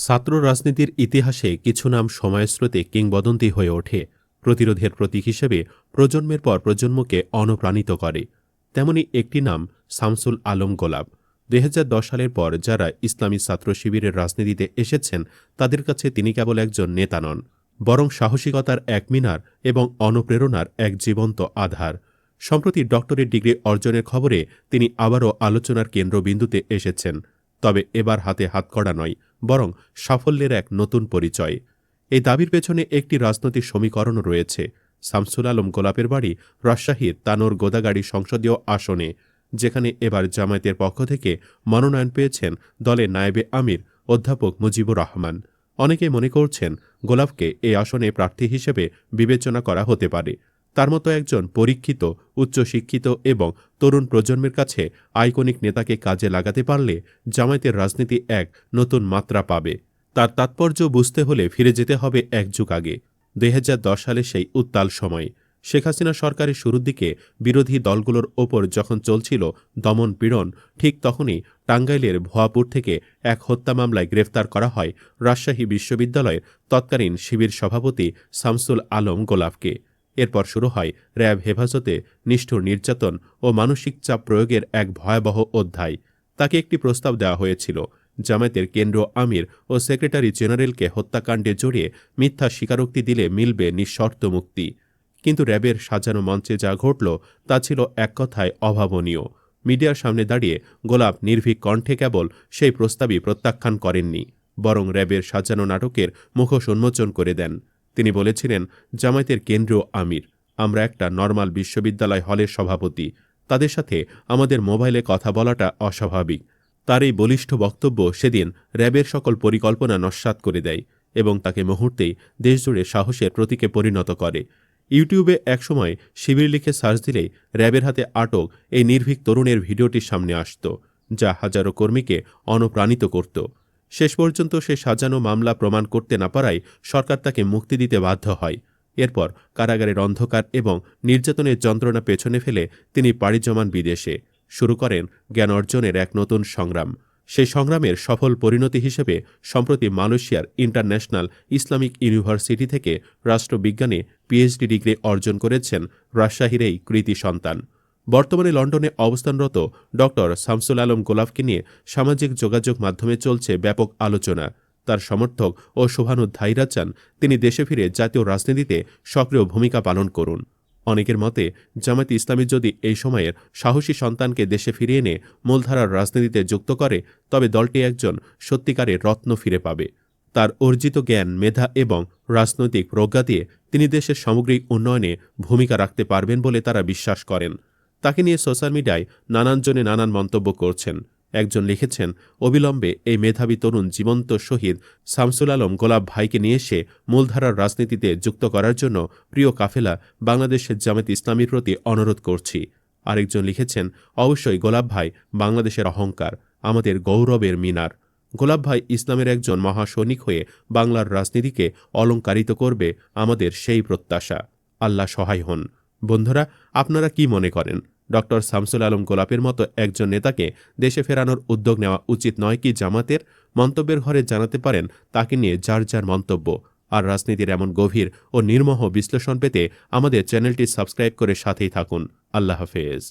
ছাত্র রাজনীতির ইতিহাসে কিছু নাম সময়স্রোতে কিংবদন্তি হয়ে ওঠে, প্রতিরোধের প্রতীক হিসেবে প্রজন্মের পর প্রজন্মকে অনুপ্রাণিত করে। তেমনি একটি নাম শামসুল আলম গোলাপ। দুই হাজার দশ সালের পর যারা ইসলামী ছাত্র শিবিরের রাজনীতিতে এসেছেন, তাদের কাছে তিনি কেবল একজন নেতা নন, বরং সাহসিকতার এক মিনার এবং অনুপ্রেরণার এক জীবন্ত আধার। সম্প্রতি ডক্টরেট ডিগ্রি অর্জনের খবরে তিনি আবারও আলোচনার কেন্দ্রবিন্দুতে এসেছেন, তবে এবার হাতে হাত হাতকড়া নয়। বরং সাফল্যের এক নতুন পরিচয়। এই দাবির পেছনে একটি রাজনৈতিক সমীকরণও রয়েছে। শামসুল আলম গোলাপের বাড়ি রাজশাহীর তানোর গোদাগাড়ি সংসদীয় আসনে, যেখানে এবার জামায়াতের পক্ষ থেকে মনোনয়ন পেয়েছেন দলের নায়েবে আমির অধ্যাপক মুজিবুর রহমান। অনেকে মনে করছেন গোলাপকে এই আসনে প্রার্থী হিসেবে বিবেচনা করা হতে পারে। তার মতো একজন পরীক্ষিত, উচ্চশিক্ষিত এবং তরুণ প্রজন্মের কাছে আইকনিক নেতাকে কাজে লাগাতে পারলে জামায়াতের রাজনীতি এক নতুন মাত্রা পাবে। তার তাৎপর্য বুঝতে হলে ফিরে যেতে হবে এক যুগ আগে। দুই হাজার দশ সালে সেই উত্তাল সময়। শেখ হাসিনা সরকারের শুরুর দিকে বিরোধী দলগুলোর ওপর যখন চলছিল দমন পীড়ন, ঠিক তখনই টাঙ্গাইলের ভুয়াপুর থেকে এক হত্যা মামলায় গ্রেফতার করা হয় রাজশাহী বিশ্ববিদ্যালয়ের তৎকালীন শিবির সভাপতি শামসুল আলম গোলাপকে। এরপর শুরু হয় র্যাব হেফাজতে নিষ্ঠুর নির্যাতন ও মানসিক চাপ প্রয়োগের এক ভয়াবহ অধ্যায়। তাকে একটি প্রস্তাব দেওয়া হয়েছিল, জামায়াতের কেন্দ্র আমির ও সেক্রেটারি জেনারেলকে হত্যাকাণ্ডে জড়িয়ে মিথ্যা স্বীকারোক্তি দিলে মিলবে নিঃশর্ত মুক্তি। কিন্তু র্যাবের সাজানো মঞ্চে যা ঘটল, তা ছিল এক কথায় অভাবনীয়। মিডিয়ার সামনে দাঁড়িয়ে গোলাপ নির্ভীক কণ্ঠে কেবল সেই প্রস্তাবই প্রত্যাখ্যান করেননি, বরং র্যাবের সাজানো নাটকের মুখোশ উন্মোচন করে দেন। তিনি বলেছিলেন, জামায়াতের কেন্দ্রীয় আমির, আমরা একটা নর্মাল বিশ্ববিদ্যালয় হলের সভাপতি। তাদের সাথে আমাদের মোবাইলে কথা বলাটা অস্বাভাবিক। তার এই বলিষ্ঠ বক্তব্য সেদিন র্যাবের সকল পরিকল্পনা নস্বাত করে দেয় এবং তাকে মুহূর্তেই দেশজুড়ে সাহসের প্রতীকে পরিণত করে। ইউটিউবে একসময় শিবির লিখে সার্চ দিলেই র্যাবের হাতে আটক এই নির্ভীক তরুণের ভিডিওটির সামনে আসত, যা হাজারো কর্মীকে অনুপ্রাণিত করত। শেষ পর্যন্ত সে সাজানো মামলা প্রমাণ করতে না পারায় সরকার তাকে মুক্তি দিতে বাধ্য হয়। এরপর কারাগারের অন্ধকার এবং নির্যাতনের যন্ত্রণা পেছনে ফেলে তিনি পাড়ি জমান বিদেশে। শুরু করেন জ্ঞান অর্জনের এক নতুন সংগ্রাম। সেই সংগ্রামের সফল পরিণতি হিসেবে সম্প্রতি মালয়েশিয়ার ইন্টারন্যাশনাল ইসলামিক ইউনিভার্সিটি থেকে রাষ্ট্রবিজ্ঞানে পিএইচডি ডিগ্রি অর্জন করেছেন রাজশাহীর এই কৃতি সন্তান। বর্তমানে লন্ডনে অবস্থানরত ড শামসুল আলম গোলাফকে নিয়ে সামাজিক যোগাযোগ মাধ্যমে চলছে ব্যাপক আলোচনা। তার সমর্থক ও শোভানুধ্যায়ীরা চান তিনি দেশে ফিরে জাতীয় রাজনীতিতে সক্রিয় ভূমিকা পালন করুন। অনেকের মতে, জামায়াত ইসলামী যদি এই সময়ের সাহসী সন্তানকে দেশে ফিরিয়ে এনে মূলধারার রাজনীতিতে যুক্ত করে, তবে দলটি একজন সত্যিকারের রত্ন ফিরে পাবে। তার অর্জিত জ্ঞান, মেধা এবং রাজনৈতিক প্রজ্ঞা দিয়ে তিনি দেশের সামগ্রিক উন্নয়নে ভূমিকা রাখতে পারবেন বলে তারা বিশ্বাস করেন। তাকে নিয়ে সোশ্যাল মিডিয়ায় নানানজনে নানান মন্তব্য করছেন। একজন লিখেছেন, অবিলম্বে এই মেধাবী তরুণ জীবন্ত শহীদ শামসুল আলম গোলাপ ভাইকে নিয়ে এসে মূলধারার রাজনীতিতে যুক্ত করার জন্য প্রিয় কাফেলা বাংলাদেশের জামাত ইসলামীর প্রতি অনুরোধ করছি। আরেকজন লিখেছেন, অবশ্যই গোলাপ ভাই বাংলাদেশের অহংকার, আমাদের গৌরবের মিনার। গোলাপ ভাই ইসলামের একজন মহাসৈনিক হয়ে বাংলার রাজনীতিকে অলঙ্কারিত করবে আমাদের সেই প্রত্যাশা। আল্লাহ সহায় হন। বন্ধুরা, আপনারা কি মনে করেন? ডক্টর শামসুল আলম গোলাপের মতো একজন নেতাকে দেশে ফেরানোর উদ্যোগ নেওয়া উচিত নয় কি জামাতের? মন্তব্যের ঘরে জানাতে পারেন তাকে নিয়ে যার যার মন্তব্য। আর রাজনীতির এমন গভীর ও নির্মহ বিশ্লেষণ পেতে আমাদের চ্যানেলটি সাবস্ক্রাইব করে সাথেই থাকুন। আল্লাহ হাফেজ।